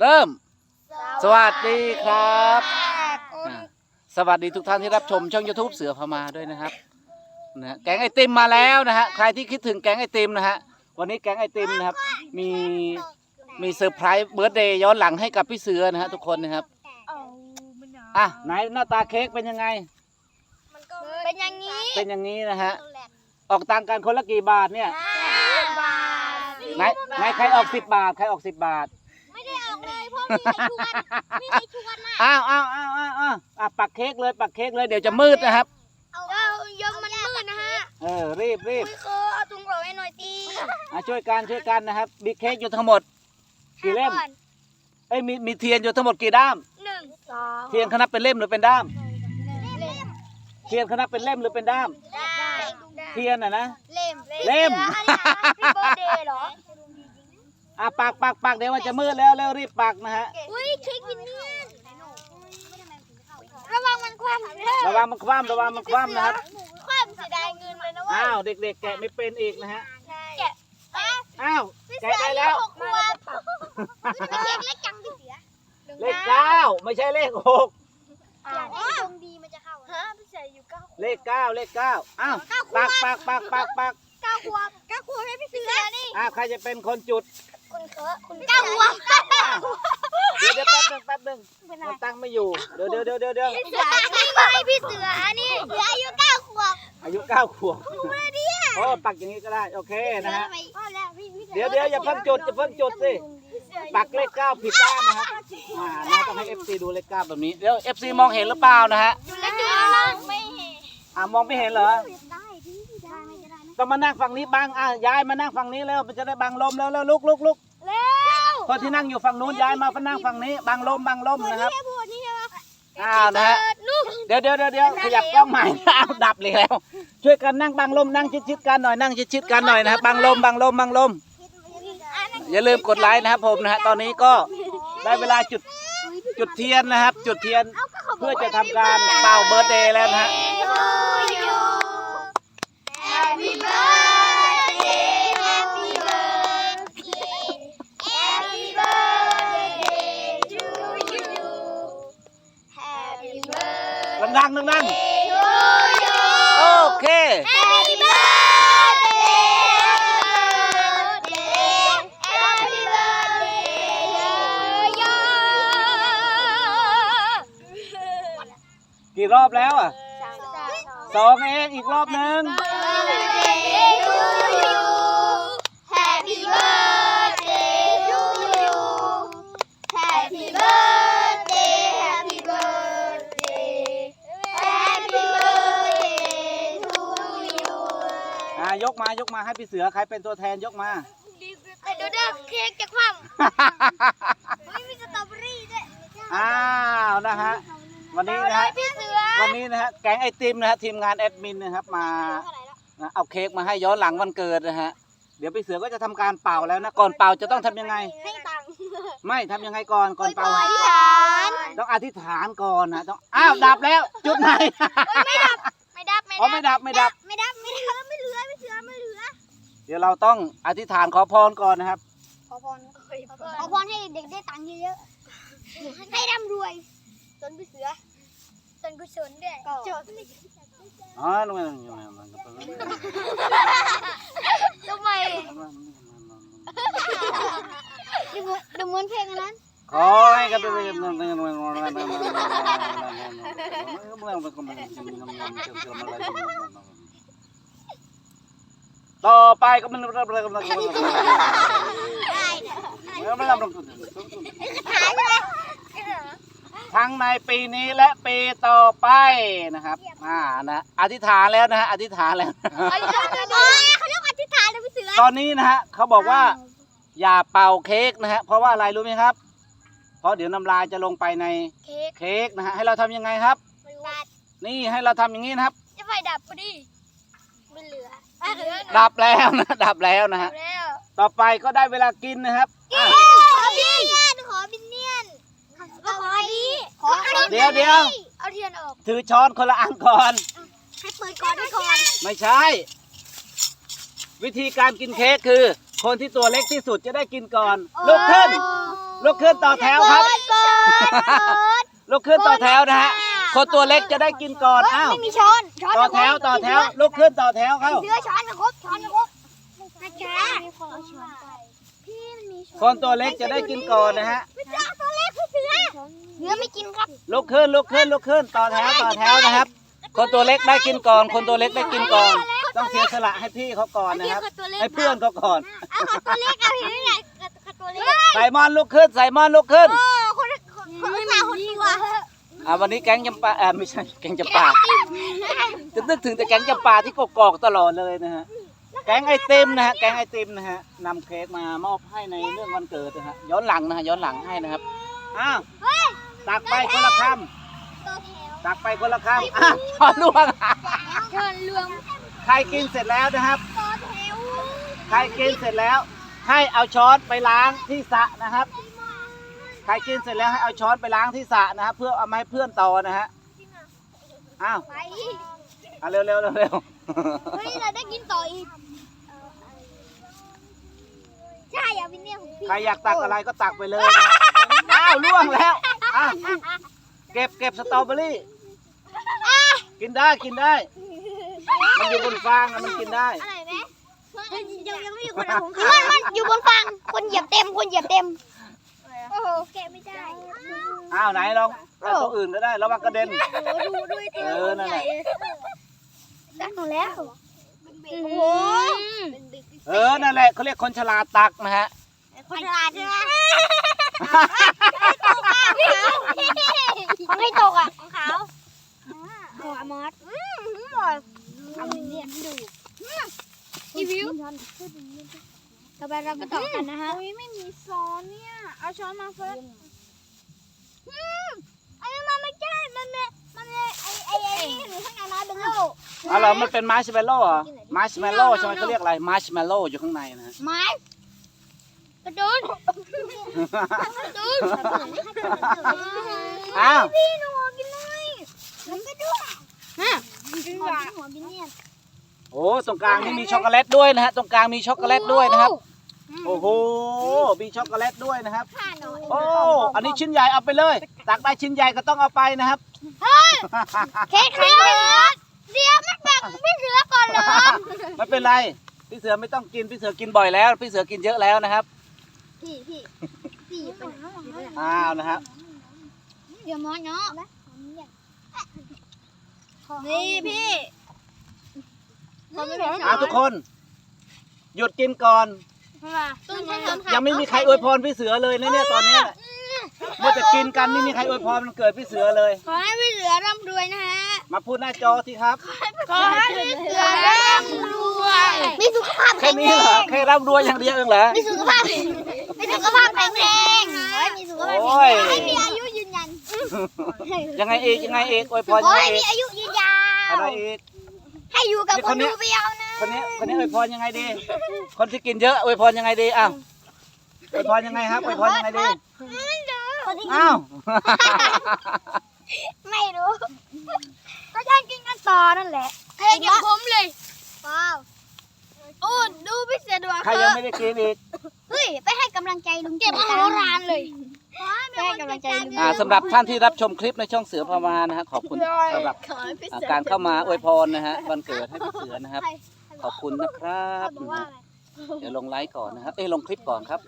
เริ่ม สวัสดีครับอ่าสวัสดีทุกท่านที่รับชมช่อง YouTube เสือพมาด้วยนะครับนะฮะแกงไอติมมาแล้วนะฮะใครที่คิดถึงแกงไอติมนะฮะวันนี้แกงไอติมนะครับมีมีเซอร์ไพรส์เบิร์ดเดย์ย้อนหลังให้กับพี่เสือนะฮะทุกคนนะครับอะไหนหน้าตาเค้กเป็นยังไง เป็นอย่างนี้เป็นอย่างนี้นะฮะออกตังค์กันคนละกี่บาทเนี่ยบาทไหนไหนใครออกสิบบาท ใครออกสิบบาทไม่ได้ ออกเลยเพราะมีใครชวนมีใครชวนมาอ้าวอ้าวอ้าวอ้าวอ้าวอะปักเค้กเลยปักเค้กเลยเดี๋ยวจะมืดนะครับ เอาเอายมมันมืดนะฮะเออรีบรีบคุยคือเอาถุงโรยให้หน่อยตีอะช่วยกันช่วยกันนะครับมีเค้กอยู่ทั้งหมด กี่เล่มเอ้ยมีมีเทียนอยู่ทั้งหมดกี่ด้าม หนึ่งสองเทียนคณะเป็นเล่มหรือเป็นด้าม เล่มเทียนคณะเป็นเล่มหรือเป็นด้าม ได้เทียนอะนะ เล่มเล่ม พี่เบิร์ดเดย์เหรอ อะปักปักปักเดี๋ยวมันจะมืดแล้วแล้วรีบปักนะฮะ อุ้ยเค้กวินเนียนระวังมันคว่ำระวังมันคว่ำระวังมันคว่ำนะครับ คว่ำเสียดายเงินเลยนะเว้ยอ้าวเด็กๆแกะไม่เป็นอีกนะฮะ แกะอะอ้าวแกะได้แล้ว หกขวบไม่เค้กเล็กจังพี่เสือเลขเก้าไม่ใช่เลขหกอยากให้ดวงดีมันจะเข้าฮะพี่เสืออยู่เก้าเลขเก้าเลขเก้าอ้าวปักปักปักปักปักเก้าขวบเก้าขวบให้พี่เสือนี่อ้าวใครจะเป็นคนจุด คุณเคอะคุณเก้าขวบอ้าวเดี๋ยวเดี๋ยวแป๊บหนึงแป๊บหนึงมันตั้งไม่อยู่ เดี๋ยวเดี๋ยวเดี๋ยวเดี๋ยวเดี๋ยวพี่เสือนี่ไงพี่เสือนี่เสืออายุเก้าขวบอายุเก้าขวบโอ้ปักอย่างนี้ก็ได้ โอเคนะฮะเดี๋ยวเดี๋ยวอย่าเพิ่งจุดอย่าเพิ่งจุดสิ ปักเลขเก้าผิดด้านนะครับอ่านะต้องให้ FC ดูเลขเก้าแบบนี้ เดี๋ยว FC มองเห็นหรือเปล่านะฮะ แล้วจุดไม่เห็นอ่ามองไม่เห็นเหรอได้พี่ได้ ไม่ได้นะต้องมานั่งฝั่งนี้บังอะย้ายมานั่งฝั่งนี้แล้วมันจะได้บังลมแล้วแล้วลุกลุกลุกเร็วคนที่นั่งอยู่ฝั่งนู้นย้ายมานั่งฝั่งนี้บังลมบังลมนะครับแค่พูดนี่ใช่ไหมอ้าวนะฮะลูกเดี๋ยวเดี๋ยวเดี๋ยวเดี๋ยวขยับกล้องใหม่อ้าวดับเลยแล้ว ช่วยกันนั่งบังลมนั่งชิดๆกันหน่อยนั่งชิดๆกันหน่อยนะครับบังลมบังลมบังลม อย่าลืมกดไลค์นะครับผมนะฮะตอนนี้ก็ได้เวลาจุดจุดเทียนนะครับ จุดเทียนเพื่อจะทำการเป่าเบิร์ดเดย์แล้วนะฮะ ดังๆดัง to you ๆโอเค Happy birthday Happy birthday to you กี่รอบแล้วอะสองเองอีกรอบหนึ่งายกมายกมาให้พี่เสือใครเป็นตัวแทนยกมาแต่เดี๋ยวเด้อเค้กจะคว่ำไม่มีสตรอเบอรี่ด้วยอ้าวนะฮะวันนี้นะฮะพี่เสือวันนี้นะฮะแก๊งไอติมนะฮะทีมงานแอดมินนะครับมานะเอาเค้กมาให้ย้อนหลังวันเกิดนะฮะเดี๋ยวพี่เสือก็จะทำการเป่าแล้วนะก่อนเป่าจะต้องทำยังไง ให้ตังค์ไม่ทำยังไงก่อนก่อนเป่าอธิษฐานต้องอธิษฐานก่อนนะต้องอ้าวดับแล้วจุดไหนไม่ดับไม่ดับอ๋อไม่ดับไม่ดับ เดี๋ยวเราต้องอธิษฐานขอพรก่อนนะครับ ขอพรขอพรให้เด็กได้ตังค์เยอะๆให้ร่ำรวยจนพี่เสือจนกุศลด้วยจนอ๋อลงมาทำไมดูเหมือนเพลงอันนั้นขอให้กันเป็น ต่อไปก็มันได้เนี่ยถ่ายเลยทั้งในปีนี้และปีต่อไปนะครับ อ่านะอธิษฐานแล้วนะฮะอธิษฐานแล้วเขาเรียกอธิษฐานเลยพี่เสือตอนนี้นะฮะเขาบอกว่า อย่าเป่าเค้กนะฮะเพราะว่าอะไรรู้ไหมครับ เพราะเดี๋ยวน้ำลายจะลงไปในเค้กนะฮะให้เราทำยังไงครับ นี่ให้เราทำอย่างนี้นะครับ จะไฟดับพอดีไม่เหลือ ดับแล้วนะ ดับแล้วนะฮะ แล้วต่อไปก็ได้เวลากินนะครับอะขอบินเนียนขอบินเนียนขอดีขอเดี๋ยวเดี๋ยวเอาเทียนออกถือช้อนคนละอันก่อน ให้เปิดก่อนให้ก่อนไม่ใช่ วิธีการกินเค้กคือ คนที่ตัวเล็กที่สุดจะได้กินก่อน ลุกขึ้นอ๋อลุกขึ้นต่อแถวครับ เปิดเปิด ลุกขึ้นต่อแถวนะฮะ คนตัวเล็กจะได้กินก่อนอ้าวไม่มีช้อนช้อนต่อแถวต่อแถวลุกขึ้นต่อแถวเข้าเสือช้อนมาครบช้อนมาครบนะจ๊ะพี่มันมีช้อนคนตัวเล็กจะได้กินก่อนนะฮะเสือตัวเล็กคือเสือเสือไม่กินครับลุกขึ้นลุกขึ้นลุกขึ้นต่อแถวต่อแถวนะครับ คนตัวเล็กได้กินก่อน คนตัวเล็กได้กินก่อน ต้องเสียสละให้พี่เขาก่อนนะครับให้เพื่อนเขาก่อนเอาขอตัวเล็กเอาพี่นี่ไงขอตัวเล็กไซมอนลุกขึ้นไซมอนลุกขึ้นโอ้คนคนคนมาคนดีกว่า อ่าวันนี้แก๊งจำปาเออไม่ใช่แก๊งจำปาจะนึกถึงแต่แก๊งจำปาที่กกอกตลอดเลยนะฮะแก๊งไอติมนะฮะแก๊งไอติมนะฮะนำเค้กมามอบให้ในเรื่องวันเกิดนะฮะย้อนหลังนะฮะย้อนหลังให้นะครับอ้าวตักไปคนละคำตักไปคนละคำอ้าวช้อนล่วงเชิญรวมใครกินเสร็จแล้วนะครับต่อแถวใครกินเสร็จแล้ว ให้เอาช้อนไปล้างที่สระนะครับ ใครกินเสร็จแล้วให้เอาช้อนไปล้างที่สระนะครับเพื่อเอามาให้เพื่อนต่อนะฮะอ้าวไปเอาเร็วเร็วเร็วเร็วเฮ้ยเราได้กินต่ออีกใช่อย่าเป็นเนี่ยของพี่ใครอยากตักอะไรก็ตักไปเลยนะอ้าวล่วงแล้วอ้าวเก็บเก็บสตรอเบอรี่ กินได้กินได้ มันอยู่บนฟางอะมันกินได้อร่อยไหมยังยังไม่มีคนเอาของเขามันอยู่บนฟังคนเหยียบเต็มคนเหยียบเต็มโอ้โห แกะไม่ได้อ้าวไหนลองเอาตัวอื่นก็ได้ระวังกระเด็นดูด้วยเออนั่นแหละตักหนูแล้วโอ้โหเออนั่นแหละเขาเรียกคนฉลาดตักนะฮะ คนฉลาดใช่ไหมของให้ตกอะของเขาหัวมอสเอาเนียนดูรีวิว ต่อไปเราก็ต่อกันนะฮะ อุ้ยไม่มีซ้อนเนี่ย เอาช้อนมาเฟิร์สไอ้มันไม่ใช่ มันเนี่ยมันเนี่ยไอ้ไอ้ไอ้นี่หนูข้างในนะเป็นโลกอ๋อเหรอมันเป็นมาร์ชเมลโล่เหรอมาร์ชเมลโล่ใช่ไหมเขาเรียกอะไรมาร์ชเมลโล่อยู่ข้างในนะฮะไม้กระโดดกระโดดอ้าวพี่หนูขอกินหน่อยแล้วก็ด้วยฮะจริงขอว่ะกินหัวบินเนี่ย โอ้ตรงกลางนี่มีช็อกโกแลตด้วยนะฮะตรงกลางมีช็อกโกแลตด้วยนะครับ โอ้โหมีช็อกโกแลตด้วยนะครับผ่านหน่อยโอ้อันนี้ชิ้นใหญ่เอาไปเลยตักได้ชิ้นใหญ่ก็ต้องเอาไปนะครับ เค้กเค้กเดี๋ยวมันแบ่งพี่เสือก่อนเหรอไม่เป็นไรพี่เสือไม่ต้องกินพี่เสือกินบ่อยแล้ว พี่เสือกินเยอะแล้วนะครับพี่พี่พี่ไปไหนอ้าวนะครับเดี๋ยวมอสเนาะนี่พี่ อ้าวทุกคน หยุดกินก่อนตุ้มทำทำยังไม่มีใครอวยพรพี่เสือเลยนะเนี่ยตอนเนี้ยเมื่อจะกินกันไม่มีใครอวยพรมันเกิดพี่เสือเลย ขอให้พี่เสือร่ำรวยนะฮะมาพูดหน้าจอสิครับ ขอให้พี่เสือร่ำรวยมีสุขภาพแค่แข็งนี้แรเหรองแค่ร่ำรวยอย่างเดียวเองเหรอ มีสุขภาพมีสุขภาพแข็งแรงขอให้มีสุขภาพแข็งโอ้ยแรงให้มีอายุยืนยันยังไงเอกยังไงเอกอวยพขอรยังไงให้เอมีกอายุยืนยาวอะไรเอกให้ อยู่กับนี่คคนนเนี้ดูยเบียวนะคนนี้คนนี้อวยพรยังไงดี คนที่กินเยอะอวยพรยังไงดีอ้าวอวยพรยังไงครับอวยพรยังไงดีไม่รู้คนที่อ้าวไม่รู้ก็ย่างกินกันต่อนั่นแหละเฮ้ยอย่าผมเลยว้าวโอ้ดูพี่เสือดวงใครยังไม่ได้กินอีกเฮ้ยไปให้กำลังใจลุงเก็บมโหฬารเลยไป ให้กำลังใจลุงอ่าสำหรับท่านที่รับชมคลิปในช่องเสือพมานะฮะขอบคุณสำหรับขอให้พี่อ่าเสือการเข้ามาอวยพรนะฮะวันเกิดให้พี่เสือนะครับ ขอบคุณนะครับบอกว่าเดี๋ยวลงไลฟ์ก่อนนะครับ เอ้ยลงคลิปก่อนครับ